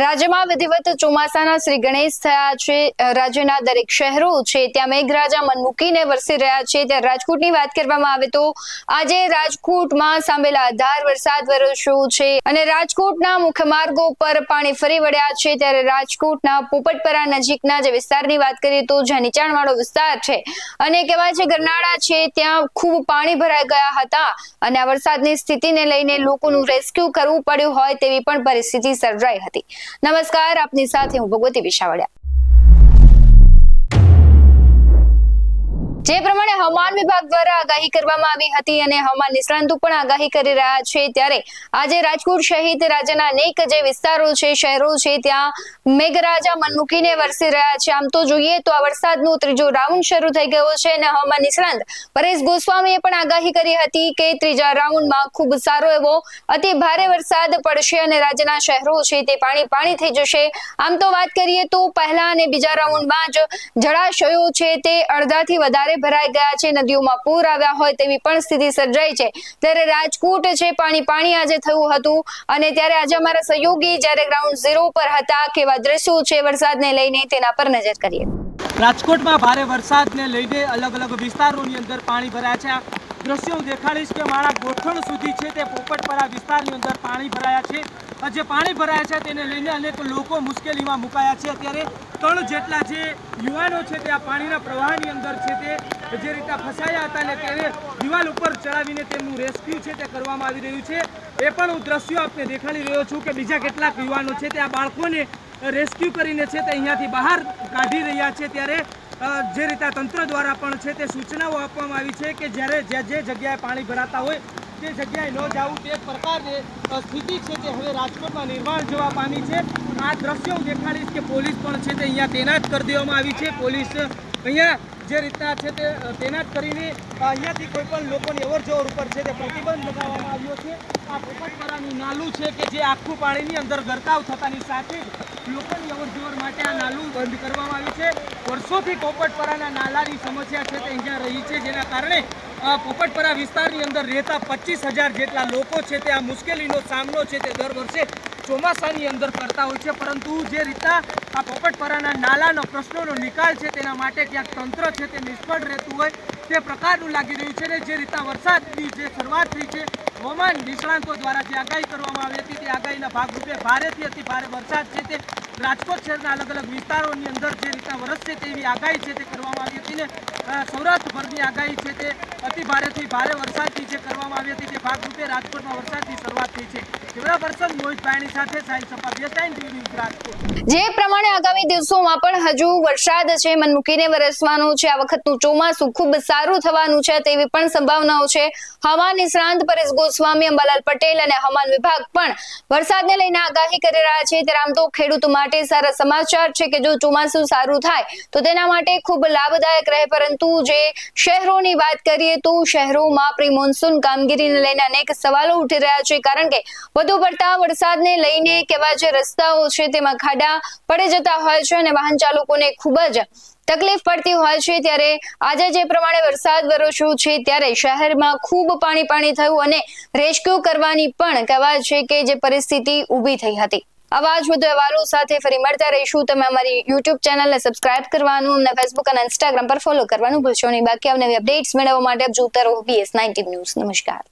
રાજ્યમાં વિધિવત ચોમાસાના શ્રી ગણેશ થયા છે. રાજ્યના દરેક શહેરો છે, ત્યાં મેઘરાજા મન મૂકીને વરસી રહ્યા છે. ત્યાં રાજકોટની વાત કરવામાં આવે તો આજે રાજકોટમાં સાંભેલા ધાર વરસાદ વરસ્યો છે અને રાજકોટના મુખ્ય માર્ગો પર પાણી ફરી વળ્યા છે. ત્યારે રાજકોટના પોપટપરા નજીકના જે વિસ્તારની વાત કરીએ તો જ્યાં નીચાણવાળો વિસ્તાર છે અને કહેવાય છે ગરનાળા છે, ત્યાં ખૂબ પાણી ભરાઈ ગયા હતા અને આ વરસાદની સ્થિતિને લઈને લોકોનું રેસ્ક્યુ કરવું પડ્યું હોય તેવી પણ પરિસ્થિતિ સર્જાઈ હતી. નમસ્કાર આપની સાથે હું ભગવતી વિશાવડિયા. જે પ્રમાણે હવામાન વિભાગ દ્વારા આગાહી કરવામાં આવી હતી અને હવામાન નિષ્ણાંતો પણ આગાહી કરી રહ્યા છે ત્યારે આજે રાજકોટ સહિત રાજ્યના અનેક જે વિસ્તારો છે, શહેરો છે, ત્યાં મેઘરાજા મન મૂકીને વરસી રહ્યા છે. આમ તો જોઈએ તો આ વરસાદનો ત્રીજો રાઉન્ડ શરૂ થઈ ગયો છે અને હવામાન નિષ્ણાંત પરેશ ગોસ્વામીએ પણ આગાહી કરી હતી કે ત્રીજા રાઉન્ડમાં ખૂબ સારો એવો અતિ ભારે વરસાદ પડશે અને રાજ્યના શહેરો છે તે પાણી પાણી થઈ જશે. આમ તો વાત કરીએ તો પહેલા અને બીજા રાઉન્ડમાં જ જળાશયો છે તે અડધાથી વધારે ભરાઈ ગયા છે, નદીઓમાં પૂર આવ્યા હોય તેવી પણ સ્થિતિ સર્જાઈ છે. ત્યારે રાજકોટ છે, પાણી પાણી આજે થયું હતું અને ત્યારે આજે અમારા સહયોગી જ્યારે ગ્રાઉન્ડ ઝીરો પર હતા, કેવા દ્રશ્યો છે વરસાદને લઈને તેના પર નજર કરીએ. રાજકોટમાં ભારે વરસાદને લઈને અલગ અલગ વિસ્તારોની અંદર પાણી ભરાયા છે. દ્રશ્યો દેખાડીશ કે મારા ગોઠણ સુધી છે તે પોપટપરા વિસ્તારની અંદર પાણી ભરાયા છે. જે પાણી ભરાયા છે તેને લઈને અનેક લોકો મુશ્કેલીમાં મુકાયા છે. અત્યારે ત્રણ જેટલા જે યુવાનો છે તે આ પાણીના પ્રવાહની અંદર છે તે જે રીતે ફસાયા હતા ને તેને દિવાલ ઉપર ચડાવીને તેમનું રેસ્ક્યુ છે તે કરવામાં આવી રહ્યું છે. એ પણ હું દ્રશ્યો આપને દેખાડી રહ્યો છું કે બીજા કેટલાક યુવાનો છે તે આ બાળકોને રેસ્ક્યુ કરીને છે તે અહીંયાથી બહાર કાઢી રહ્યા છે. ત્યારે જે રીતે તંત્ર દ્વારા પણ છે તે સૂચનાઓ આપવામાં આવી છે કે જ્યારે જે જે જગ્યાએ પાણી ભરાતા હોય તે જગ્યાએ ન જવું તે પ્રકારની સ્થિતિ છે તે હવે રાજકોટમાં નિર્માણ જોવા પામી છે. આ દ્રશ્ય હું દેખાડીશ કે પોલીસ પણ છે તે અહીંયા તૈનાત કરી દેવામાં આવી છે. પોલીસ અહીંયા જે રીતના છે તે તૈનાત કરીને અહીંયાથી કોઈ પણ લોકોની અવર જવર ઉપર છે તે પ્રતિબંધ લગાવવામાં આવ્યો છે. આ પોપટપરાનું નાલું છે કે જે આખું પાણીની અંદર ગરકાવ થતાની સાથે લોકોની અવર જવર માટે આ નાલું બંધ કરવામાં આવ્યું છે. વર્ષોથી પોપટપરાના નાલાની સમસ્યા છે તે અહીંયા રહી છે, જેના કારણે પોપટપરા વિસ્તારની અંદર રહેતા પચીસ હજાર જેટલા લોકો છે તે આ મુશ્કેલીનો સામનો છે તે દર વર્ષે ચોમાસાની અંદર કરતા હોય છે. પરંતુ જે રીતના આ પોપટપરાના નાલાનો પ્રશ્નોનો નિકાલ છે તેના માટે ક્યાંક તંત્ર છે તે નિષ્ફળ રહેતું હોય તે પ્રકારનું લાગી રહ્યું છે ને જે રીતના વરસાદની જે શરૂઆત થઈ છે હવામાન નિષ્ણાંતો દ્વારા જે આગાહી કરવામાં આવી હતી તે આગાહીના ભાગરૂપે ભારેથી અતિ ભારે વરસાદ છે તે રાજકોટ શહેરના અલગ અલગ વિસ્તારોની અંદર જે રીતના વરસશે તેવી આગાહી છે તે કરવામાં આવી હતી ને સૌરાષ્ટ્રભરની આગાહી છે તે અતિ ભારેથી ભારે વરસાદની જે કરવામાં ભાગરૂપે રાજકોટમાં વરસાદની શરૂઆત થઈ છે. કેમેરા પર્સન મોહિત ભાઈની સાથે સાઈ સપા બેસ્ટાઈન ટીવી ન્યૂઝ રાજકોટ. જે પ્રમાણે આગામી દિવસોમાં પણ હજુ વરસાદ છે, મન મૂકીને વરસવાનો છે. આ વખતનું ચોમાસું ખૂબ સારું થવાનું છે તેવી પણ સંભાવનાઓ છે. હવામાન નિષ્ણાંત પરેશ ગોસ્વામી, અંબાલાલ પટેલ અને હવામાન વિભાગ પણ વરસાદને લઈને આગાહી કરી રહ્યા છે. ત્યારે આમ તો ખેડૂતો માટે સારા સમાચાર છે કે જો ચોમાસું સારું થાય, તો તેના માટે ખૂબ લાભદાયક રહે. પરંતુ જે શહેરોની વાત કરીએ તો શહેરોમાં પ્રી મોન્સૂન કામગીરીને લઈને અનેક સવાલો ઉઠી રહ્યા છે, કારણ કે વધુ પડતા વરસાદને લઈને કેવા જે રસ્તાઓ છે, તેમાં ખાડા પડી જતા હોય છે અને વાહન ચાલકોને ખૂબ જ તકલીફ પડતી હોય છે. ત્યારે આજે જે પ્રમાણે વરસાદ વરસ્યો છે, ત્યારે શહેરમાં ખૂબ પાણી પાણી થયું અને રેસ્ક્યુ કરવાની પણ કહેવાય છે કે જે પરિસ્થિતિ ઊભી થઈ હતી. આવા જ વધુ અહેવાલો સાથે ફરી મળતા રહીશું. તમે અમારી યુટ્યુબ ચેનલને સબસ્ક્રાઇબ કરવાનું, અમને ફેસબુક અને ઇન્સ્ટાગ્રામ પર ફોલો કરવાનું ભૂલશો નહીં. બાકી અમને અપડેટ્સ મેળવવા માટે આપ જોતા રહો બીએસ નાઇન્ટીન ન્યૂઝ નમસ્કાર.